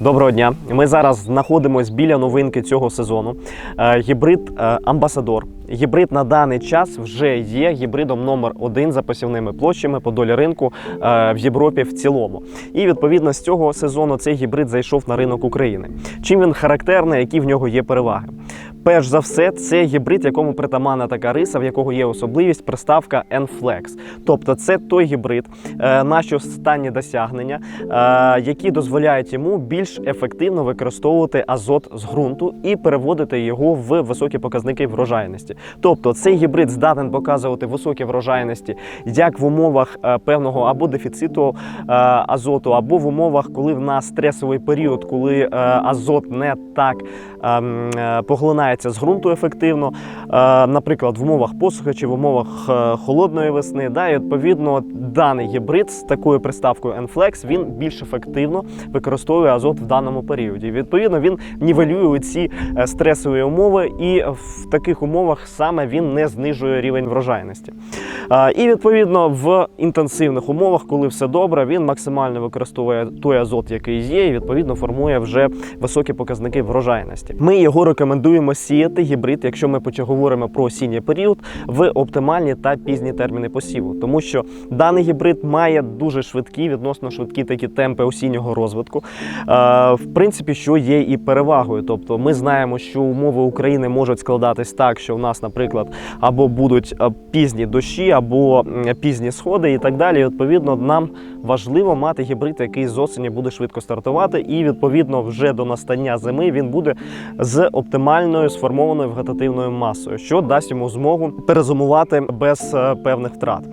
Доброго дня. Ми зараз знаходимося біля новинки цього сезону. Е, Гібрид е, Амбасадор. Гібрид на даний час вже є гібридом номер один за посівними площами по долі ринку е, в Європі в цілому. І відповідно з цього сезону цей гібрид зайшов на ринок України. Чим він характерний, які в нього є переваги? Перш за все, це гібрид, якому притаманна така риса, в якого є особливість приставка N-Flex. Тобто, це той гібрид, е, наші останні досягнення, е, які дозволяють йому більш ефективно використовувати азот з ґрунту і переводити його в високі показники врожайності. Тобто, цей гібрид здатен показувати високі врожайності як в умовах е, певного або дефіциту азоту, або в умовах, коли в нас стресовий період, коли азот не так ем, е, з ґрунту ефективно, е, наприклад, в умовах посухи чи в умовах е, холодної весни. Да, і відповідно даний гібрид з такою приставкою Enflex він більш ефективно використовує азот в даному періоді. Відповідно, він нівелює ці е, стресові умови, і в таких умовах саме він не знижує рівень врожайності. І відповідно в інтенсивних умовах, коли все добре, він максимально використовує той азот, який є, і відповідно формує вже високі показники врожайності. Ми його рекомендуємо сіяти гібрид, якщо ми говоримо про осінній період, в оптимальні та пізні терміни посіву, тому що даний гібрид має дуже швидкі, відносно швидкі такі темпи осіннього розвитку. Е, В принципі, що є і перевагою. Тобто, ми знаємо, що умови України можуть складатись так, що в нас, наприклад, або будуть е, пізні дощі, або пізні сходи і так далі. І, Відповідно, нам важливо мати гібрид, який з осені буде швидко стартувати, і відповідно вже до настання зими він буде з оптимальною сформованою вегетативною масою, що дасть йому змогу перезимувати без е, певних втрат.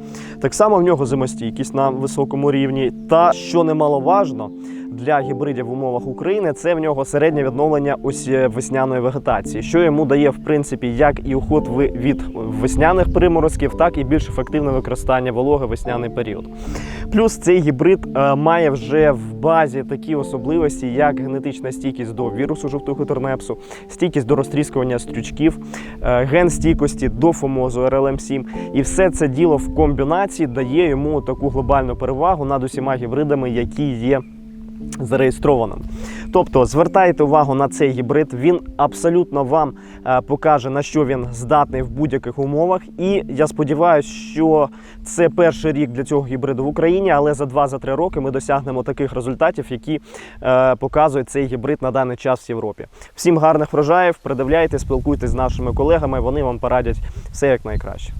Так само в нього зимостійкість на високому рівні. Та що немаловажно для гібридів в умовах України, це в нього середнє відновлення ось е, весняної вегетації, що йому дає в принципі як і уход ви- від весняних приморозків, так і більш ефективне використання вологи в весняний період. Плюс цей гібрид е, має вже в базі такі особливості, як генетична стійкість до вірусу жовтого тернепсу, стійкість до розтріскування стрючків, е, ген стійкості до фомозу RLM7. І все це діло в комбінації дає йому таку глобальну перевагу над усіма гібридами, які є зареєстрованим. Тобто звертайте увагу на цей гібрид. Він абсолютно вам е, покаже на що він здатний в будь-яких умовах. І я сподіваюся, що це перший рік для цього гібриду в Україні, але за 2-3 роки ми досягнемо таких результатів, які е, показує цей гібрид на даний час в Європі. Всім гарних врожаїв, придивляйте, спілкуйтесь з нашими колегами. Вони вам порадять все як найкраще.